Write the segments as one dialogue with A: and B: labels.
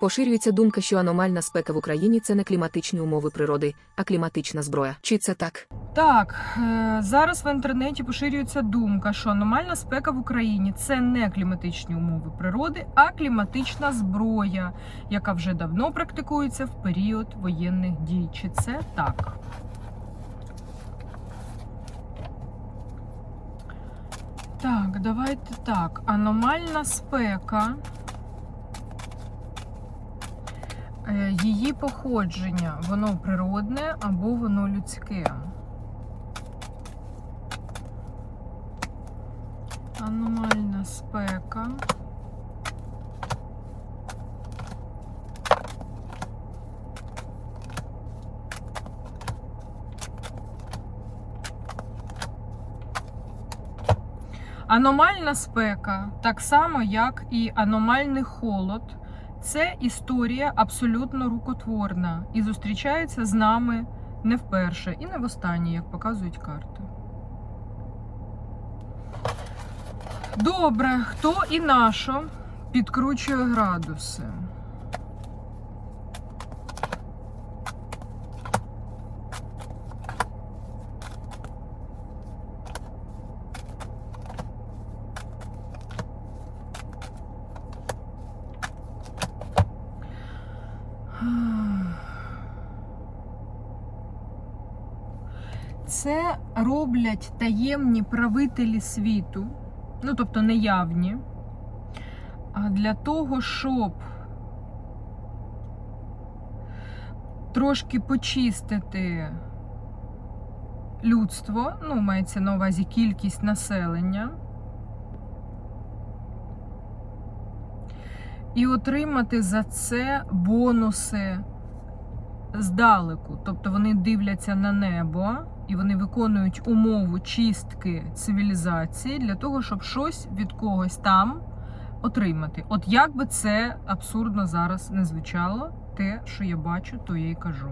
A: Поширюється думка, що аномальна спека в Україні це не кліматичні умови природи, а кліматична зброя. Чи це так?
B: Так, е, зараз в інтернеті поширюється думка, що аномальна спека в Україні це не кліматичні умови природи, а кліматична зброя, яка вже давно практикується в період воєнних дій. Чи це так? Так, давайте так. Аномальна спека. Е, Її походження, воно природне або воно людське. Аномальна спека. Аномальна спека, так само як і аномальний холод, це історія абсолютно рукотворна і зустрічається з нами не вперше і не востаннє, як показують карти. Добре, хто і нащо підкручує градуси? Це роблять таємні правителі світу, ну тобто неявні, для того, щоб трошки почистити людство, ну, мається на увазі кількість населення, і отримати за це бонуси здалеку. Тобто вони дивляться на небо і вони виконують умову чистки цивілізації для того, щоб щось від когось там отримати. От як би це абсурдно зараз не звучало, те, що я бачу, то я й кажу.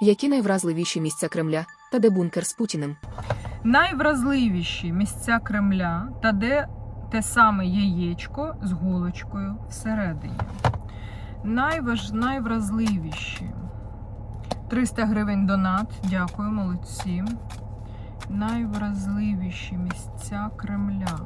A: Які найвразливіші місця Кремля та де бункер з Путіним?
B: Найвразливіші місця Кремля та де те саме яєчко з голочкою всередині. Найваж... Найвразливіші. 300 гривень донат. Дякую, молодці. Найвразливіші місця Кремля.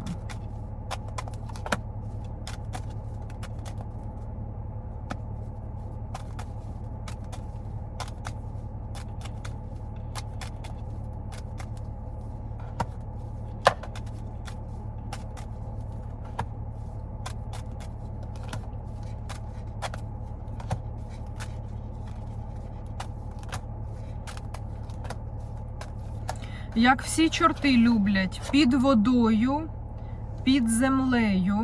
B: Як всі чорти люблять під водою, під землею.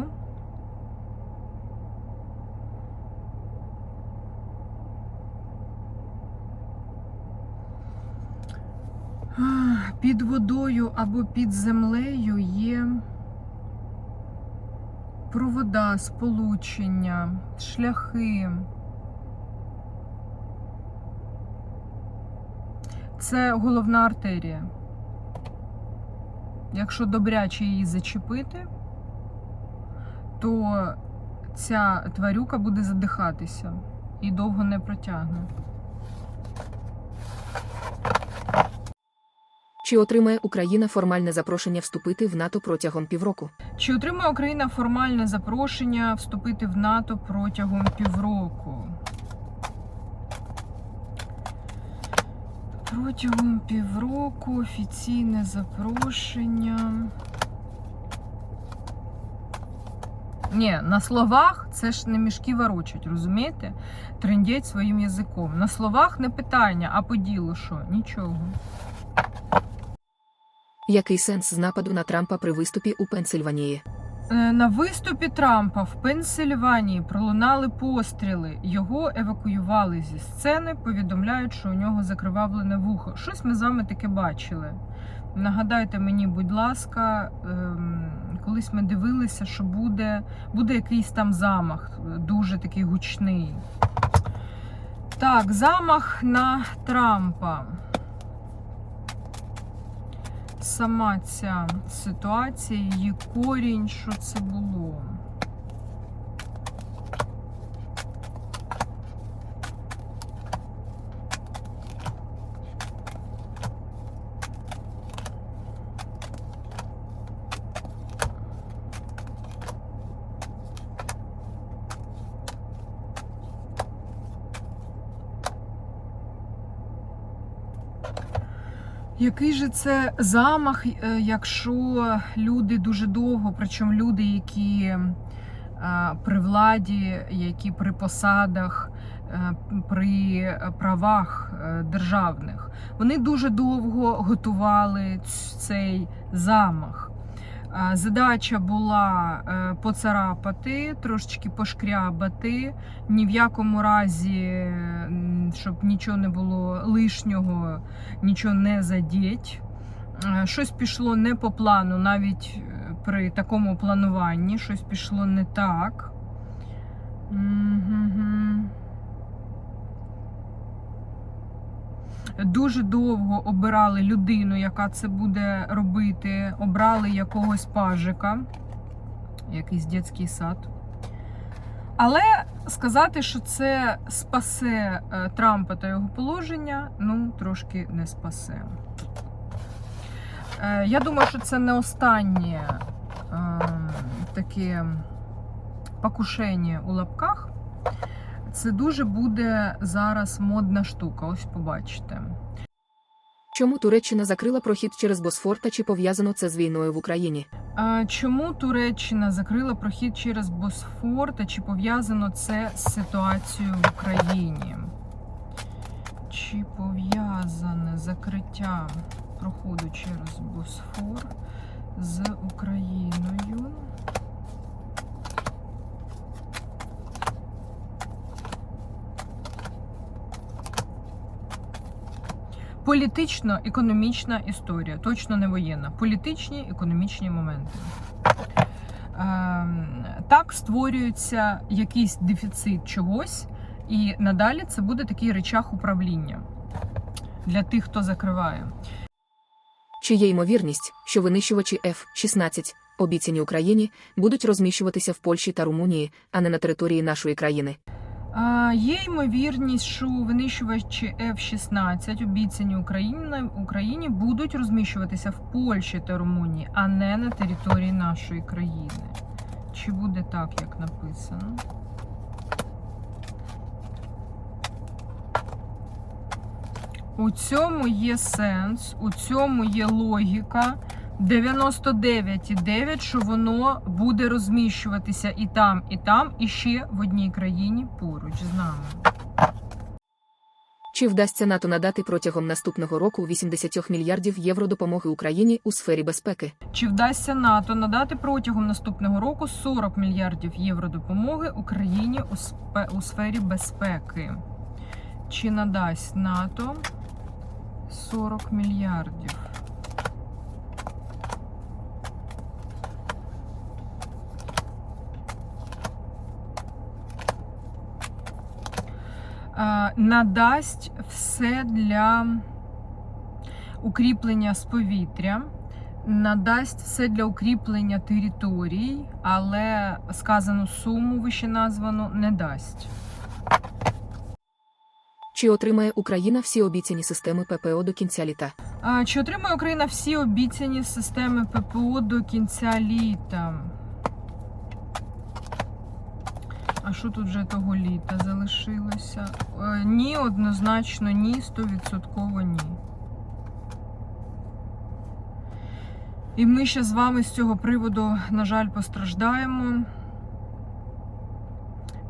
B: Під водою або під землею є провода, сполучення, шляхи. Це головна артерія. Якщо добряче її зачепити, то ця тварюка буде задихатися і довго не протягне.
A: Чи отримає Україна формальне запрошення вступити в НАТО протягом півроку?
B: Чи отримає Україна формальне запрошення вступити в НАТО протягом півроку? Протягом півроку офіційне запрошення. Ні, на словах це ж не мішки ворочать, розумієте? Трендять своїм язиком. На словах не питання, а по ділу що? Нічого.
A: Який сенс з нападу на Трампа при виступі у Пенсильванії?
B: Е, На виступі Трампа в Пенсильванії пролунали постріли. Його евакуювали зі сцени. Повідомляють, що у нього закривавлене вухо. Щось ми з вами таке бачили. Нагадайте мені, будь ласка, ем, колись ми дивилися, що буде, буде якийсь там замах, дуже такий гучний. Так, замах на Трампа. Сама ця ситуація, її корінь, що це було. Який же це замах, е, якщо люди дуже довго, причому люди, які е, при владі, які при посадах, е, при правах державних, вони дуже довго готували цей замах. Е, Задача була е, поцарапати, трошечки пошкрябати, ні в якому разі, щоб нічого не було лишнього, нічого не задіть. Е, Щось пішло не по плану, навіть при такому плануванні, щось пішло не так. Мгм. Дуже довго обирали людину, яка це буде робити. Обрали якогось пажика, якийсь дитячий сад. Але сказати, що це спасе е, Трампа та його положення, ну, трошки не спасе. Е, Я думаю, що це не останнє е, таке покушення у лапках. Це дуже буде зараз модна штука. Ось побачите.
A: Чому Туреччина закрила прохід через Босфор та чи пов'язано це з війною в Україні?
B: Чому Туреччина закрила прохід через Босфор та чи пов'язано це з ситуацією в Україні? Чи пов'язане закриття проходу через Босфор з Україною? Політично-економічна історія, точно не воєнна. Політичні економічні моменти. Ем, Так створюється якийсь дефіцит чогось, і надалі це буде такий речах управління для тих, хто закриває.
A: Чи є ймовірність, що винищувачі F-16, обіцяні Україні, будуть розміщуватися в Польщі та Румунії, а не на території нашої країни?
B: Є ймовірність, що винищувачі F-16, обіцяні Україні, Україні, будуть розміщуватися в Польщі та Румунії, а не на території нашої країни. Чи буде так, як написано? У цьому є сенс, у цьому є логіка. 99,9, що воно буде розміщуватися і там, і там, і ще в одній країні поруч з нами.
A: Чи вдасться НАТО надати протягом наступного року 80 мільярдів євро допомоги Україні у сфері безпеки?
B: Чи вдасться НАТО надати протягом наступного року 40 мільярдів євро допомоги Україні у, спе- у сфері безпеки? Чи надасть НАТО 40 мільярдів? Надасть все для укріплення з повітря надасть все для укріплення територій, але сказану суму вище названу не дасть.
A: Чи отримає Україна всі обіцяні системи ППО до кінця літа?
B: Чи отримає Україна всі обіцяні системи ППО до кінця літа? А що тут вже того літа залишилося? Е, Ні, однозначно ні, стовідсотково ні. І ми ще з вами з цього приводу, на жаль, постраждаємо.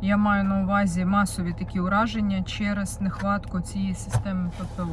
B: Я маю на увазі масові такі ураження через нехватку цієї системи ППО.